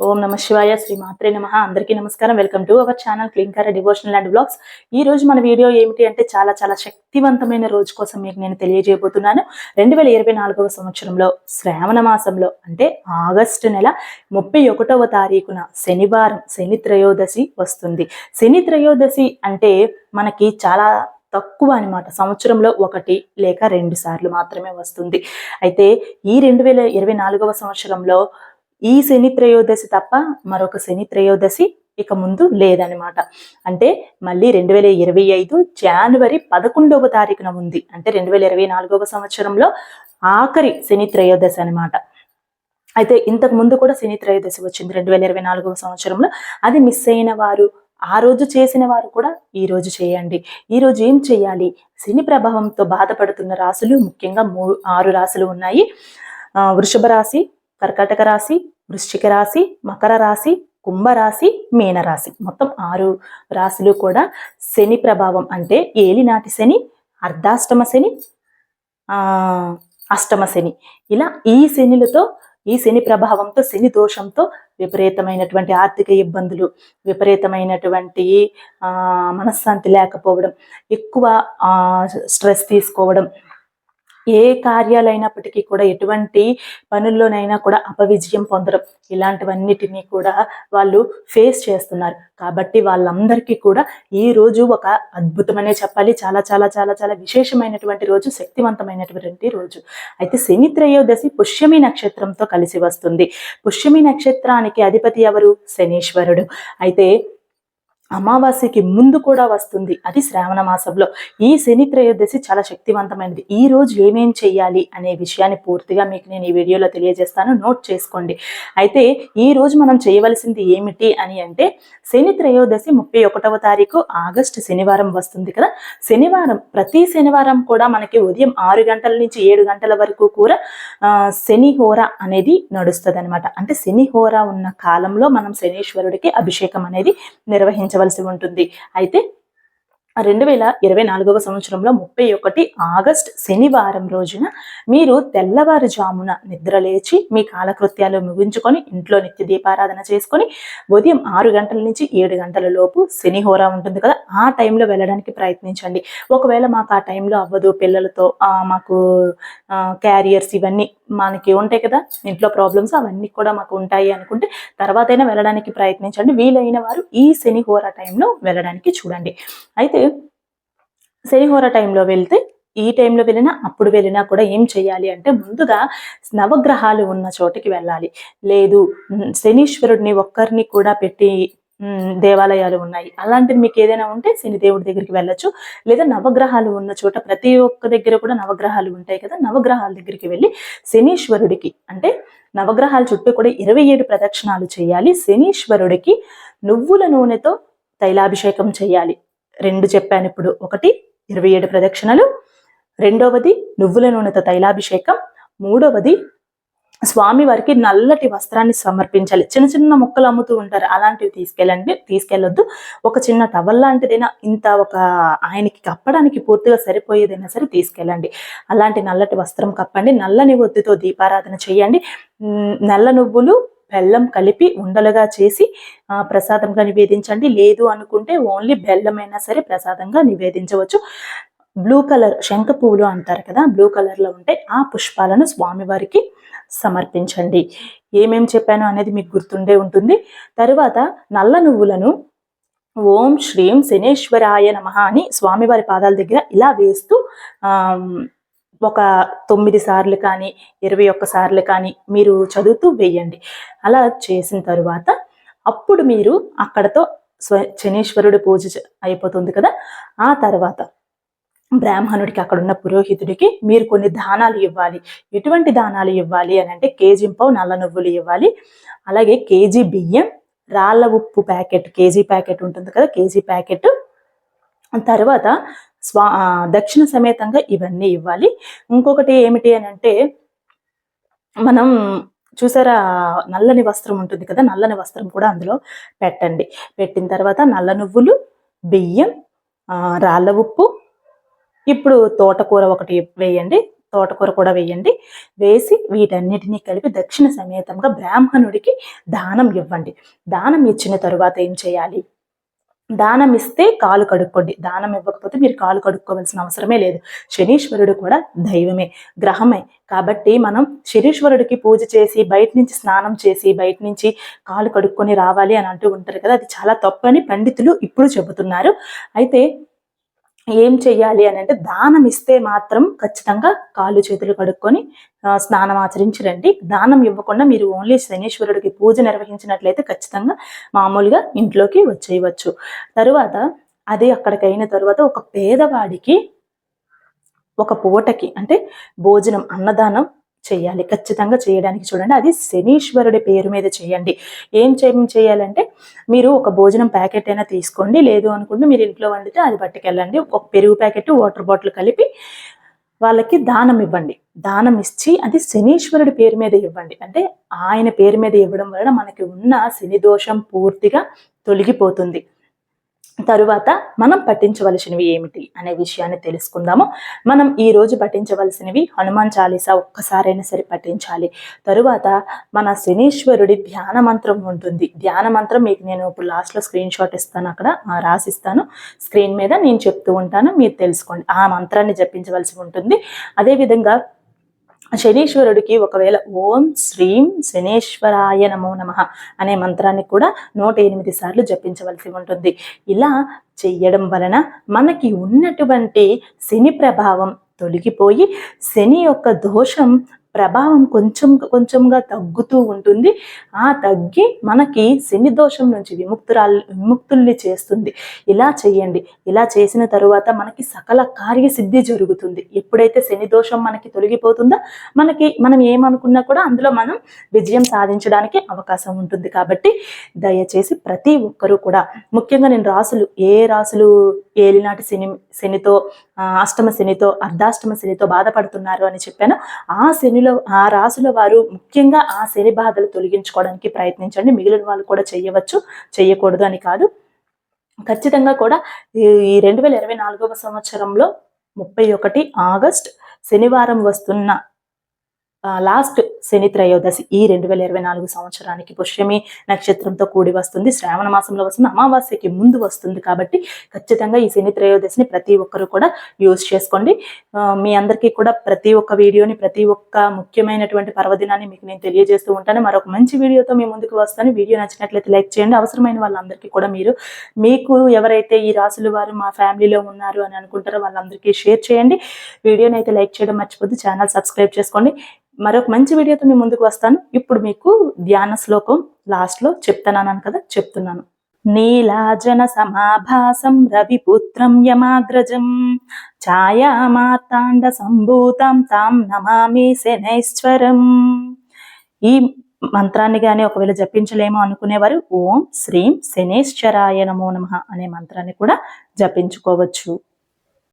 ఓం నమ శివాయ శ్రీ మాత్రే నమ. అందరికీ నమస్కారం. Welcome to our channel clinker devotional and blogs. ఈ రోజు మన వీడియో ఏమిటి అంటే చాలా చాలా శక్తివంతమైన రోజు కోసం మీకు నేను తెలియజేయబోతున్నాను. రెండు వేల ఇరవై నాలుగవ సంవత్సరంలో శ్రావణ మాసంలో అంటే ఆగస్టు నెల ముప్పై ఒకటవ తారీఖున శనివారం శని త్రయోదశి వస్తుంది. శని త్రయోదశి అంటే మనకి చాలా తక్కువ అనమాట సంవత్సరంలో ఒకటి లేక రెండు సార్లు మాత్రమే వస్తుంది. అయితే ఈ రెండు వేల ఇరవై నాలుగవ సంవత్సరంలో ఈ శని త్రయోదశి తప్ప మరొక శని త్రయోదశి ఇక ముందు లేదనమాట అంటే మళ్ళీ రెండు వేల ఇరవై ఐదు జనవరి పదకొండవ తారీఖున ఉంది. అంటే రెండు వేల ఇరవై నాలుగవ సంవత్సరంలో ఆఖరి శని త్రయోదశి అనమాట అయితే ఇంతకు ముందు కూడా శని త్రయోదశి వచ్చింది రెండు వేల ఇరవై నాలుగవ సంవత్సరంలో. అది మిస్ అయిన వారు ఆ రోజు చేసిన వారు కూడా ఈ రోజు చేయండి. ఈ రోజు ఏం చేయాలి? శని ప్రభావంతో బాధపడుతున్న రాశులు ముఖ్యంగా మూ ఆరు రాశులు ఉన్నాయి. వృషభ రాశి కర్కాటక రాశి వృశ్చిక రాశి మకర రాశి కుంభరాశి మీనరాశి మొత్తం ఆరు రాశులు కూడా శని ప్రభావం అంటే ఏలినాటి శని అర్ధాష్టమ శని అష్టమ శని. ఇలా ఈ శనిలతో ఈ శని ప్రభావంతో శని దోషంతో విపరీతమైనటువంటి ఆర్థిక ఇబ్బందులు విపరీతమైనటువంటి మనశ్శాంతి లేకపోవడం ఎక్కువ స్ట్రెస్ తీసుకోవడం ఏ కార్యాలైనప్పటికీ కూడా ఎటువంటి పనుల్లోనైనా కూడా అపవిజయం పొందడం ఇలాంటివన్నిటినీ కూడా వాళ్ళు ఫేస్ చేస్తున్నారు. కాబట్టి వాళ్ళందరికీ కూడా ఈ రోజు ఒక అద్భుతమనే చెప్పాలి. చాలా చాలా చాలా చాలా విశేషమైనటువంటి రోజు శక్తివంతమైనటువంటి రోజు. అయితే శని త్రయోదశి పుష్యమి నక్షత్రంతో కలిసి వస్తుంది. పుష్యమి నక్షత్రానికి అధిపతి ఎవరు? శనీశ్వరుడు. అయితే అమావాస్యకి ముందు కూడా వస్తుంది. అది శ్రావణ మాసంలో. ఈ శని త్రయోదశి చాలా శక్తివంతమైనది. ఈ రోజు ఏమేం చేయాలి అనే విషయాన్ని పూర్తిగా మీకు నేను ఈ వీడియోలో తెలియజేస్తాను. నోట్ చేసుకోండి. అయితే ఈ రోజు మనం చేయవలసింది ఏమిటి అని అంటే శని త్రయోదశి ముప్పై ఒకటవ తారీఖు ఆగస్టు శనివారం వస్తుంది కదా. శనివారం ప్రతి శనివారం కూడా మనకి ఉదయం ఆరు గంటల నుంచి ఏడు గంటల వరకు కూడా శని హోర అనేది నడుస్తుంది అనమాట అంటే శని హోర ఉన్న కాలంలో మనం శనీశ్వరుడికి అభిషేకం అనేది నిర్వహించవచ్చు నిర్వహించవలసి ఉంటుంది. అయితే రెండు వేల ఇరవై నాలుగవ సంవత్సరంలో ముప్పై ఒకటి ఆగస్ట్ శనివారం రోజున మీరు తెల్లవారుజామున నిద్రలేచి మీ కాలకృత్యాలు ముగించుకొని ఇంట్లో నిత్య దీపారాధన చేసుకొని ఉదయం ఆరు గంటల నుంచి ఏడు గంటల లోపు శని హోరా ఉంటుంది కదా ఆ టైంలో వెళ్ళడానికి ప్రయత్నించండి. ఒకవేళ మాకు ఆ టైంలో అవ్వదు పిల్లలతో మాకు క్యారియర్స్ ఇవన్నీ మనకి ఉంటాయి కదా ఇంట్లో ప్రాబ్లమ్స్ అవన్నీ కూడా మాకు ఉంటాయి అనుకుంటే తర్వాత అయినా వెళ్ళడానికి ప్రయత్నించండి. వీలైన వారు ఈ శని హోరా టైంలో వెళ్ళడానికి చూడండి. అయితే శనిహోర టైంలో వెళ్తే ఈ టైంలో వెళ్ళినా అప్పుడు వెళ్ళినా కూడా ఏం చేయాలి అంటే ముందుగా నవగ్రహాలు ఉన్న చోటికి వెళ్ళాలి. లేదు శనీశ్వరుడిని ఒక్కరిని కూడా పెట్టి దేవాలయాలు ఉన్నాయి. అలాంటివి మీకు ఏదైనా ఉంటే శని దేవుడి దగ్గరికి వెళ్ళొచ్చు. లేదా నవగ్రహాలు ఉన్న చోట ప్రతి ఒక్క దగ్గర కూడా నవగ్రహాలు ఉంటాయి కదా నవగ్రహాల దగ్గరికి వెళ్ళి శనీశ్వరుడికి అంటే నవగ్రహాల చుట్టూ కూడా ఇరవై ఏడు ప్రదక్షిణాలు చేయాలి. శనీశ్వరుడికి నువ్వుల నూనెతో తైలాభిషేకం చేయాలి. రెండు చెప్పాను ఇప్పుడు. ఒకటి ఇరవై ఏడు ప్రదక్షిణలు. రెండవది నువ్వుల నూనెతో తైలాభిషేకం. మూడవది స్వామి వారికి నల్లటి వస్త్రాన్ని సమర్పించాలి. చిన్న చిన్న మొక్కలు అమ్ముతూ ఉంటారు. అలాంటివి తీసుకెళ్ళండి తీసుకెళ్ళొద్దు. ఒక చిన్న టవల్ లాంటిదైనా ఇంత ఒక ఆయనకి కప్పడానికి పూర్తిగా సరిపోయేదైనా సరే తీసుకెళ్ళండి. అలాంటి నల్లటి వస్త్రం కప్పండి. నల్లని ఒత్తితో దీపారాధన చేయండి. నల్ల నువ్వులు బెల్లం కలిపి ఉండలుగా చేసి ప్రసాదంగా నివేదించండి. లేదు అనుకుంటే ఓన్లీ బెల్లమైనా సరే ప్రసాదంగా నివేదించవచ్చు. బ్లూ కలర్ శంఖ పువ్వులు అంటారు కదా బ్లూ కలర్లో ఉంటే ఉంటాయి ఆ పుష్పాలను స్వామివారికి సమర్పించండి. ఏమేం చెప్పాను అనేది మీకు గుర్తుండే ఉంటుంది. తరువాత నల్ల నువ్వులను ఓం శ్రీం శనేశ్వరాయ నమ అని స్వామివారి పాదాల దగ్గర ఇలా వేస్తూ ఒక తొమ్మిది సార్లు కానీ ఇరవై ఒక్క సార్లు కానీ మీరు చదువుతూ వేయండి. అలా చేసిన తరువాత అప్పుడు మీరు అక్కడతో స్వ శనీశ్వరుడు పూజ అయిపోతుంది కదా? ఆ తర్వాత బ్రాహ్మణుడికి అక్కడ ఉన్న పురోహితుడికి మీరు కొన్ని దానాలు ఇవ్వాలి. ఎటువంటి దానాలు ఇవ్వాలి అని అంటే కేజీ పావు నల్ల నువ్వులు ఇవ్వాలి. అలాగే కేజీ బియ్యం రాళ్ళ ఉప్పు ప్యాకెట్ కేజీ ప్యాకెట్ ఉంటుంది కదా? కేజీ ప్యాకెట్ తర్వాత స్వా దక్షిణ సమేతంగా ఇవన్నీ ఇవ్వాలి. ఇంకొకటి ఏమిటి అని అంటే మనం చూసారా నల్లని వస్త్రం ఉంటుంది కదా నల్లని వస్త్రం కూడా అందులో పెట్టండి. పెట్టిన తర్వాత నల్ల నువ్వులు బియ్యం రాళ్ళ ఉప్పు ఇప్పుడు తోటకూర ఒకటి వేయండి తోటకూర కూడా వేయండి. వేసి వీటన్నిటినీ కలిపి దక్షిణ సమేతంగా బ్రాహ్మణుడికి దానం ఇవ్వండి. దానం ఇచ్చిన తరువాత ఏం చేయాలి? దానం ఇస్తే కాలు కడుక్కోండి. దానం ఇవ్వకపోతే మీరు కాలు కడుక్కోవాల్సిన అవసరమే లేదు. శనీశ్వరుడు కూడా దైవమే గ్రహమే. కాబట్టి మనం శనీశ్వరుడికి పూజ చేసి బయట నుంచి స్నానం చేసి బయట నుంచి కాలు కడుక్కొని రావాలి అని అంటూ ఉంటారు కదా అది చాలా తప్పు అని పండితులు ఇప్పుడు చెబుతున్నారు. అయితే ఏం చెయ్యాలి అని అంటే దానం ఇస్తే మాత్రం ఖచ్చితంగా కాళ్ళు చేతులు కడుక్కొని స్నానం ఆచరించి రండి. దానం ఇవ్వకుండా మీరు ఓన్లీ శనీశ్వరుడికి పూజ నిర్వహించినట్లయితే ఖచ్చితంగా మామూలుగా ఇంట్లోకి వచ్చేయవచ్చు. తరువాత అది అక్కడికి అయిన తర్వాత ఒక పేదవాడికి ఒక పూటకి అంటే భోజనం అన్నదానం చేయాలి. ఖచ్చితంగా చేయడానికి చూడండి. అది శనీశ్వరుడి పేరు మీద చేయండి. ఏం చేయాలంటే మీరు ఒక భోజనం ప్యాకెట్ అయినా తీసుకోండి. లేదు అనుకుంటే మీరు ఇంట్లో వండితే అది పట్టుకెళ్ళండి. ఒక పెరుగు ప్యాకెట్ వాటర్ బాటిల్ కలిపి వాళ్ళకి దానం ఇవ్వండి. దానం ఇచ్చి అది శనీశ్వరుడి పేరు మీద ఇవ్వండి. అంటే ఆయన పేరు మీద ఇవ్వడం వలన మనకి ఉన్న శని దోషం పూర్తిగా తొలగిపోతుంది. తరువాత మనం పఠించవలసినవి ఏమిటి అనే విషయాన్ని తెలుసుకుందాము. మనం ఈ రోజు పఠించవలసినవి హనుమాన్ చాలీసా ఒక్కసారైనా సరే పఠించాలి. తరువాత మన శనీశ్వరుడి ధ్యాన మంత్రం ఉంటుంది. ధ్యాన మంత్రం మీకు నేను ఇప్పుడు లాస్ట్లో స్క్రీన్ షాట్ ఇస్తాను అక్కడ రాసిస్తాను. స్క్రీన్ మీద నేను చెప్తూ ఉంటాను మీరు తెలుసుకోండి. ఆ మంత్రాన్ని జపించవలసి ఉంటుంది. అదేవిధంగా శనీశ్వరుడికి ఒకవేళ ఓం శ్రీం శనేశ్వరాయ నమో నమ అనే మంత్రాన్ని కూడా నూట ఎనిమిది సార్లు జపించవలసి ఉంటుంది. ఇలా చెయ్యడం వలన మనకి ఉన్నటువంటి శని ప్రభావం తొలగిపోయి శని యొక్క దోషం ప్రభావం కొంచెం కొంచెంగా తగ్గుతూ ఉంటుంది. ఆ తగ్గి మనకి శని దోషం నుంచి విముక్తురాలు విముక్తుల్ని చేస్తుంది. ఇలా చేయండి ఇలా చేసిన తరువాత మనకి సకల కార్యసిద్ధి జరుగుతుంది. ఎప్పుడైతే శని దోషం మనకి తొలగిపోతుందో మనకి మనం ఏమనుకున్నా కూడా అందులో మనం విజయం సాధించడానికి అవకాశం ఉంటుంది. కాబట్టి దయచేసి ప్రతి ఒక్కరూ కూడా ముఖ్యంగా నేను రాసులు ఏ రాసులు ఏలినాటి శని శనితో అష్టమ శనితో అర్ధాష్టమ శనితో బాధపడుతున్నారు అని చెప్పాను. ఆ శనిలో ఆ రాశుల వారు ముఖ్యంగా ఆ శని బాధలు తొలగించుకోవడానికి ప్రయత్నించండి. మిగిలిన వాళ్ళు కూడా చేయవచ్చు. చేయకూడదు అని కాదు. ఖచ్చితంగా కూడా ఈ- ఈ రెండు వేల ఇరవై నాలుగవ సంవత్సరంలో ముప్పై ఒకటి ఆగస్ట్ శనివారం వస్తున్న లాస్ట్ శని త్రయోదశి ఈ రెండు వేల ఇరవై నాలుగు సంవత్సరానికి పుష్యమి నక్షత్రంతో కూడి వస్తుంది. శ్రావణ మాసంలో వస్తుంది. అమావాస్యకి ముందు వస్తుంది కాబట్టి ఖచ్చితంగా ఈ శని త్రయోదశిని ప్రతి ఒక్కరు కూడా యూజ్ చేసుకోండి. మీ అందరికీ కూడా ప్రతి ఒక్క వీడియోని ప్రతి ఒక్క ముఖ్యమైనటువంటి పర్వదినాన్ని మీకు నేను తెలియజేస్తూ ఉంటాను. మరొక మంచి వీడియోతో మీ ముందుకు వస్తాను. వీడియో నచ్చినట్లయితే లైక్ చేయండి. అవసరమైన వాళ్ళందరికీ కూడా మీరు మీకు ఎవరైతే ఈ రాసులు వారు మా ఫ్యామిలీలో ఉన్నారు అని అనుకుంటారో వాళ్ళందరికీ షేర్ చేయండి. వీడియోని అయితే లైక్ చేయడం మర్చిపోద్దు. ఛానల్ సబ్స్క్రైబ్ చేసుకోండి. మరొక మంచి వీడియోతో మీ ముందుకు వస్తాను. ఇప్పుడు మీకు ధ్యాన శ్లోకం లాస్ట్లో కదా చెప్తున్నాను. నీలాజన సమాభాసం రవిపుత్రం యమాగ్రజం ఛాయామార్తాండ సంభూతం తాం నమామి శనైశ్వరం. ఈ మంత్రాన్ని కానీ ఒకవేళ జపించలేమో అనుకునేవారు ఓం శ్రీం శనేశ్వరాయ నమో నమ అనే మంత్రాన్ని కూడా జపించుకోవచ్చు.